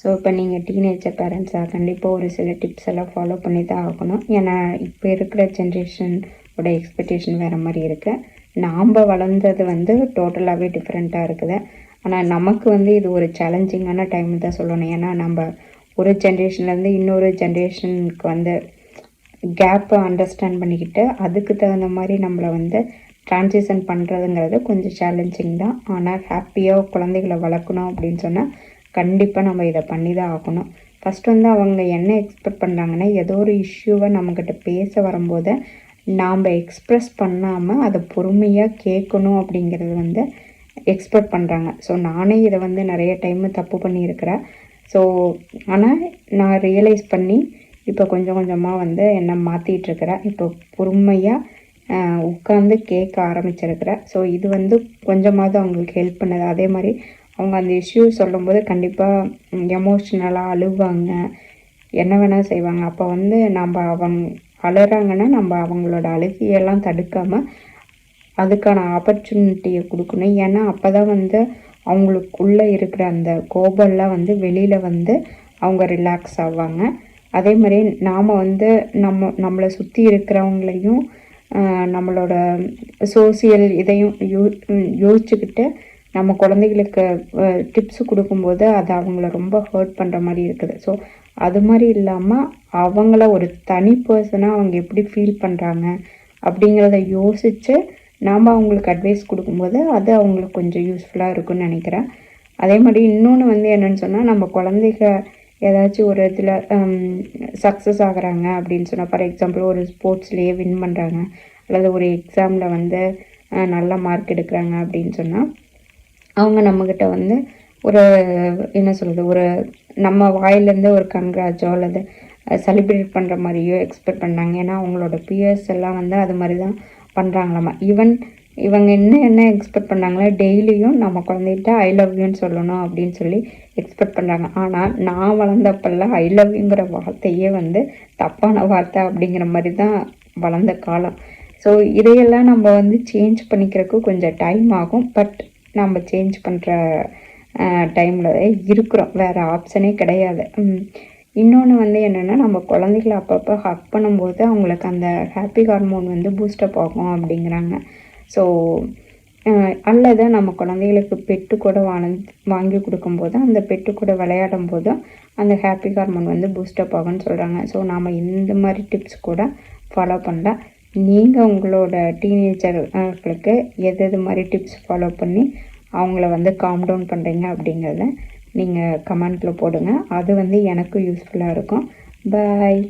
So இப்போ நீங்கள் teenager பேரண்ட்ஸாக கண்டிப்பாக ஒரு சில டிப்ஸ் எல்லாம் ஃபாலோ பண்ணி தான் ஆகணும். ஏன்னா இப்போ இருக்கிற ஜென்ரேஷனோட எக்ஸ்பெக்டேஷன் வேறு மாதிரி இருக்குது நாம் வளர்ந்தது வந்து டோட்டலாகவே டிஃப்ரெண்ட்டாக இருக்குது. ஆனால் நமக்கு வந்து இது ஒரு சேலஞ்சிங்கான டைம் தான் சொல்லணும். ஏன்னா நம்ம ஒரு ஜென்ரேஷன்லேருந்து இன்னொரு ஜென்ரேஷனுக்கு வந்து கேப்பை அண்டர்ஸ்டாண்ட் பண்ணிக்கிட்டு அதுக்கு தகுந்த மாதிரி நம்மளை வந்து ட்ரான்சிஷன் பண்ணுறதுங்கிறது கொஞ்சம் சேலஞ்சிங் தான். ஆனால் ஹாப்பியாக குழந்தைகளை வளர்க்கணும் அப்படின்னு சொன்னால் கண்டிப்பாக நம்ம இதை பண்ணி தான் ஆகணும். ஃபஸ்ட் வந்து அவங்க என்ன எக்ஸ்பெக்ட் பண்ணுறாங்கன்னா ஏதோ ஒரு இஷ்யூவை நம்மக்கிட்ட பேச வரும்போது நாம் எக்ஸ்ப்ரெஸ் பண்ணாமல் அதை பொறுமையாக கேட்கணும் அப்படிங்கிறது வந்து எக்ஸ்பெக்ட் பண்ணுறாங்க ஸோ நானே இதை வந்து நிறைய டைம் தப்பு பண்ணியிருக்கிறேன். ஸோ ஆனால் நான் ரியலைஸ் பண்ணி இப்போ கொஞ்சம் கொஞ்சமாக வந்து என்னை மாற்றிட்டுருக்கிறேன் இப்போ பொறுமையாக உட்காந்து கேட்க ஆரம்பிச்சிருக்கிறேன். ஸோ இது வந்து கொஞ்சமாவது அவங்களுக்கு ஹெல்ப் பண்ணுது. அதே மாதிரி அவங்க அந்த இஷ்யூ சொல்லும்போது கண்டிப்பாக எமோஷ்னலாக அழுவாங்க. என்ன வேணால் செய்வாங்க. அப்போ வந்து நம்ம அவங்க அழுறாங்கன்னா நம்ம அவங்களோட அழுகையெல்லாம் தடுக்காமல் அதுக்கான ஆப்பர்ச்சுனிட்டியை கொடுக்கணும். ஏன்னா அப்போ தான் வந்து அவங்களுக்குள்ளே இருக்கிற அந்த கோபம்லாம் வந்து வெளியில் வந்து அவங்க ரிலாக்ஸ் ஆவாங்க. அதே மாதிரி நாம் வந்து நம்ம நம்மளை சுற்றி இருக்கிறவங்களையும் நம்மளோட சோசியல் இதையும் யோ யோசிச்சுக்கிட்டு நம்ம குழந்தைகளுக்கு டிப்ஸ் கொடுக்கும்போது அது அவங்கள ரொம்ப ஹர்ட் பண்ணுற மாதிரி இருக்குது. ஸோ அது மாதிரி இல்லாமல் அவங்கள ஒரு தனி பர்சனாக அவங்க எப்படி ஃபீல் பண்ணுறாங்க அப்படிங்கிறத யோசித்து நாம் அவங்களுக்கு அட்வைஸ் கொடுக்கும்போது அது அவங்களுக்கு கொஞ்சம் யூஸ்ஃபுல்லாக இருக்குன்னு நினைக்கிறேன். அதே மாதிரி இன்னொன்று வந்து என்னென்னு சொன்னால் நம்ம குழந்தைக ஏதாச்சும் ஒரு இதில் சக்ஸஸ் ஆகுறாங்க அப்படின்னு சொன்னால் ஃபார் எக்ஸாம்பிள் ஒரு ஸ்போர்ட்ஸ்லேயே வின் பண்ணுறாங்க அல்லது ஒரு எக்ஸாமில் வந்து நல்ல மார்க் எடுக்கிறாங்க அப்படின்னு சொன்னால் அவங்க நம்மக்கிட்ட வந்து ஒரு என்ன சொல்கிறது ஒரு நம்ம வாயிலேருந்து ஒரு கங்க்ராஜோ அல்லது செலிப்ரேட் பண்ணுற மாதிரியோ எக்ஸ்பெக்ட் பண்ணாங்க. ஏன்னா அவங்களோட பியர்ஸ் எல்லாம் வந்து அது மாதிரி தான் பண்ணுறாங்களாமா ஈவன் இவங்க என்ன என்ன எக்ஸ்பெக்ட் பண்ணாங்களோ டெய்லியும் நம்ம குழந்தைகிட்ட ஐ லவ் யூன்னு சொல்லணும் அப்படின்னு சொல்லி எக்ஸ்பெக்ட் பண்ணுறாங்க ஆனால் நான் வளர்ந்தப்பெல்லாம் ஐ லவ் யூங்கிற வார்த்தையே வந்து தப்பான வார்த்தை அப்படிங்கிற மாதிரி தான் வளர்ந்த காலம். ஸோ இதையெல்லாம் நம்ம வந்து சேஞ்ச் பண்ணிக்கிறதுக்கு கொஞ்சம் டைம் ஆகும். பட் நம்ம சேஞ்ச் பண்ணுற டைமில் இருக்கிறோம். வேறு ஆப்ஷனே கிடையாது. இன்னொன்று வந்து என்னென்னா நம்ம குழந்தைகளை அப்பப்போ ஹக் பண்ணும்போது அவங்களுக்கு அந்த ஹாப்பி ஹார்மோன் வந்து பூஸ்டப் ஆகும் அப்படிங்கிறாங்க. ஸோ அல்லது நம்ம குழந்தைகளுக்கு பெட்டு கூட வாங்கி வாங்கி கொடுக்கும்போது அந்த பெட்டு கூட விளையாடும் போதும் அந்த ஹாப்பி ஹார்மோன் வந்து பூஸ்டப் ஆகும்னு சொல்கிறாங்க ஸோ நாம் இந்த மாதிரி டிப்ஸ் கூட ஃபாலோ பண்ணலாம். நீங்கள் உங்களோட டீனேஜர்களுக்கு எது எது மாதிரி டிப்ஸ் ஃபாலோ பண்ணி அவங்கள வந்து காம் டவுன் பண்ணுறீங்க அப்படிங்கிறத நீங்கள் கமெண்ட்டில் போடுங்க. அது வந்து எனக்கும் யூஸ்ஃபுல்லாக இருக்கும். பாய்